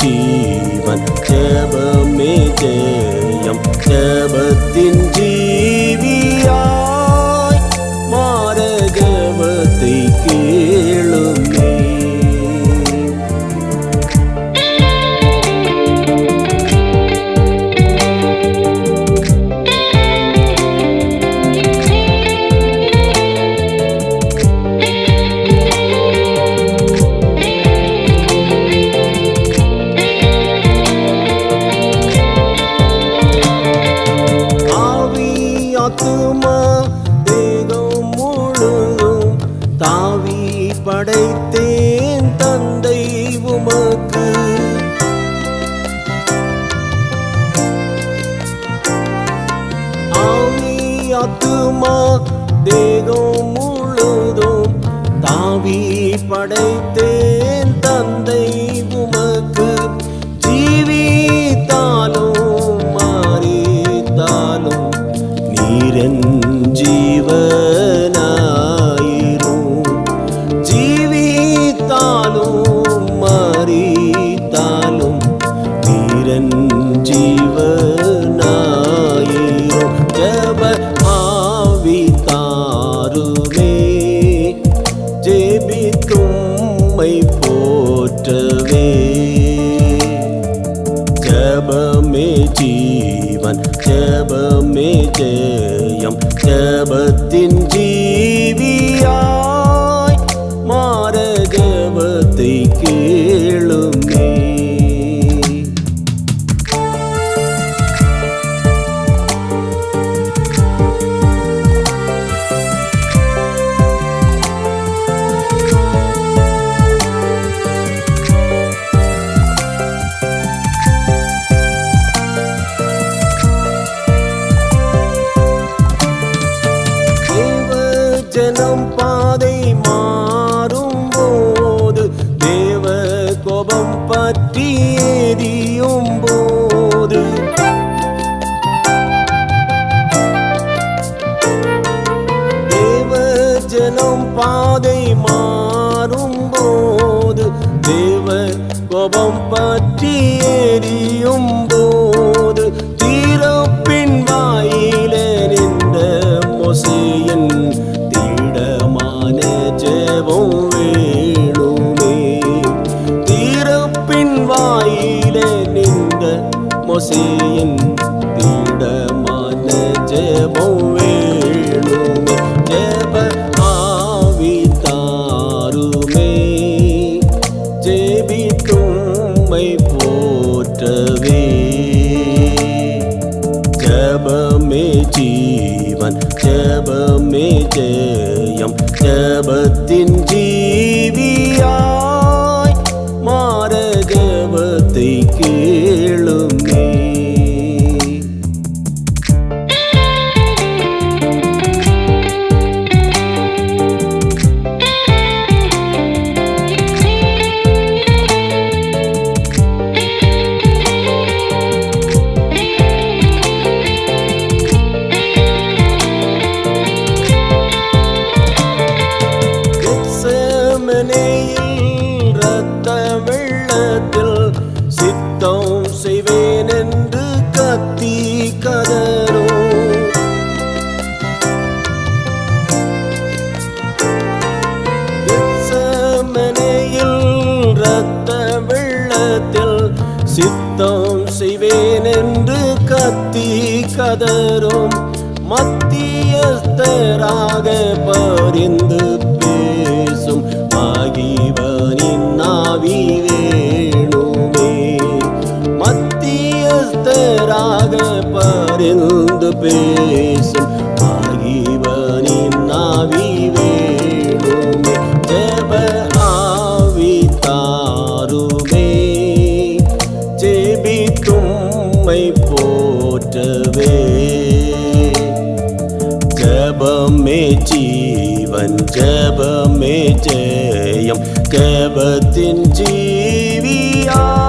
ஜபமே தேகம் முழுதும் தாவி படைத்து ஜபமே ஜெயம் ஜபத்தின் ஜீவியாய் மாற ஜபத்தை கேளுமே வசனம் பாதை மாறும் போது தேவ கோபம் பற்றி எரியும் போது. தேவ ஜனம் பாதை மாறும் போது தேவ கோபம் பற்றி எரியும் ஜபமே ஜெயம். ஜபத்தின் ஜீ கெத்செமனேயில் இரத்த வெள்ளத்தில் சித்தம் செய்வேன் என்று கத்தி கதரோ கெத்செமனேயில் இரத்த வெள்ளத்தில் சித்தம் செய்வேன் என்று கத்தி கதரும் மத்தியஸ்தராக பரிந்து பேசும். ஆகிவனின் நாவி வேணுமே. ஜப ஆவி தாருமே ஜெபித்தும்மை போற்றவே. ஜபமே ஜீவன் ஜபமே ஜெயம். ஜபத்தின் ஜீவியா